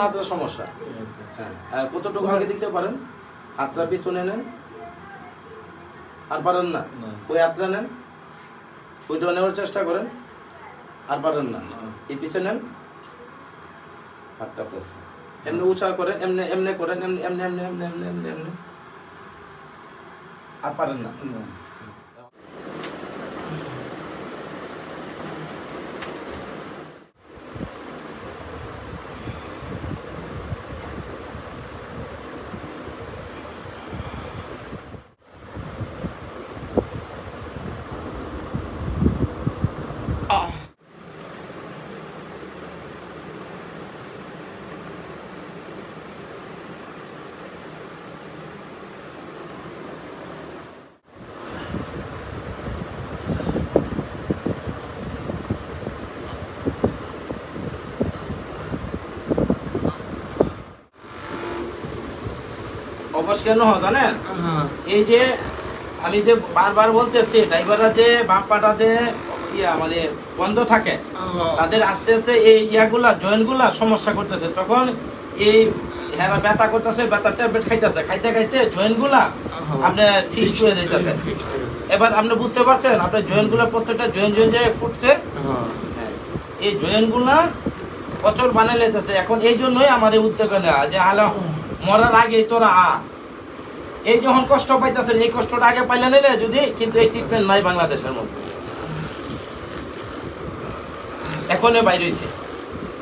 হাতটা সমস্যা। হ্যাঁ কতটুকু আগে দিতে পারেন? হাতটা পিছনে নেন। আর পারেন না। ওই হাতটা নেন। ওইটা নেওয়ার চেষ্টা করেন। আর পারেন না। এই পিছনে নেন। হাত কাঁপতেছে এমনি উঁচা করেন এমনি এমনি করেন এমনি এমনি এমনি এমনি এমনি এমনি। এমনি আর পারেন না। অবশ কেন হয় জানেন? এই যে আমি যে বারবার বলতেছি ড্রাইভাররা যে বাম পাটাতে ইয়া মানে বন্ধ থাকে তাদের আস্তে আস্তে এই ইয়াগুলা জয়েন্টগুলা সমস্যা করতেছে। তখন এই হেরা ব্যথা করতেছে ব্যথা ট্যাবলেট খাইতেছে। খাইতে খাইতে জয়েন্টগুলা আপনি ফিক্সড করে দিতেছে এবার আপনি বুঝতে পারছেন আপনার জয়েন্টগুলা প্রত্যেকটা জয়েন্ট জয়েন্ট যে ফুটছে? এই জয়েন্টগুলা প্রচুর বানিয়ে লেতেছে এখন এই জন্যই আমার এই উদ্যোগ নেওয়া যে আলো মরার আগে তোরা আ এই যখন কষ্ট পাইতেছেন, এই কষ্টটা আগে পাইলে নিলে যদি, কিন্তু এই ট্রিটমেন্ট নাই বাংলাদেশের মধ্যে। এখন বাইরে হয়েছে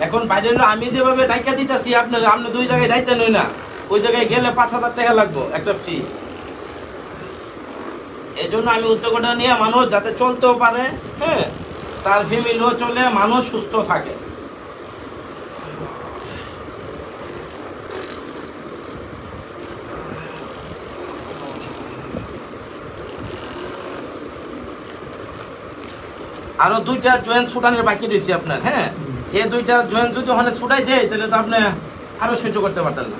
এখন বাইরে হলো আমি যেভাবে ডাইকা দিতেছি, আপনার আপনি দুই জায়গায় দায়িত্ব নই না, ওই জায়গায় গেলে পাঁচ হাজার টাকা লাগবো, একটা ফ্রি এই জন্য আমি উদ্যোগটা নিয়ে মানুষ যাতে চলতেও পারে হ্যাঁ তার ফ্যামিলিও চলে, মানুষ সুস্থ থাকে। আরও দুইটা জয়েন্ট ছুটানোর বাকি রয়েছে আপনার হ্যাঁ? এই দুইটা জয়েন্ট যদি ওখানে ছুটাই দেয় তাহলে তো আপনি আরও সহ্য করতে পারতেন না।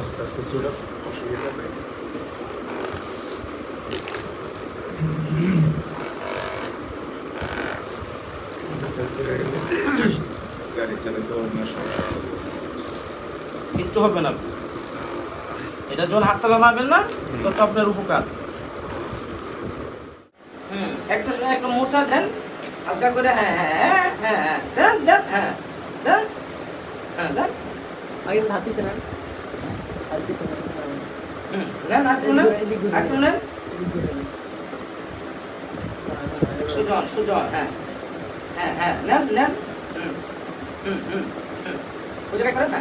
আস্তে আস্তে কিচ্ছু হবে না। এটা যখন হাততালা মারবেন না তত আপনার উপকার। হুম একটু একটু মোচা দেন হালকা করে হ্যাঁ হ্যাঁ হ্যাঁ হ্যাঁ দেন দেন হ্যাঁ দেন হ্যাঁ দেন আগে হাত পিছে নেন হাত পিছে নেন হুম নেন একটু নেন সুজন সুজন হ্যাঁ। হ্যাঁ হ্যাঁ নেন নেন। হুম হুম হুম হুম। ওই জায়গায় করেন না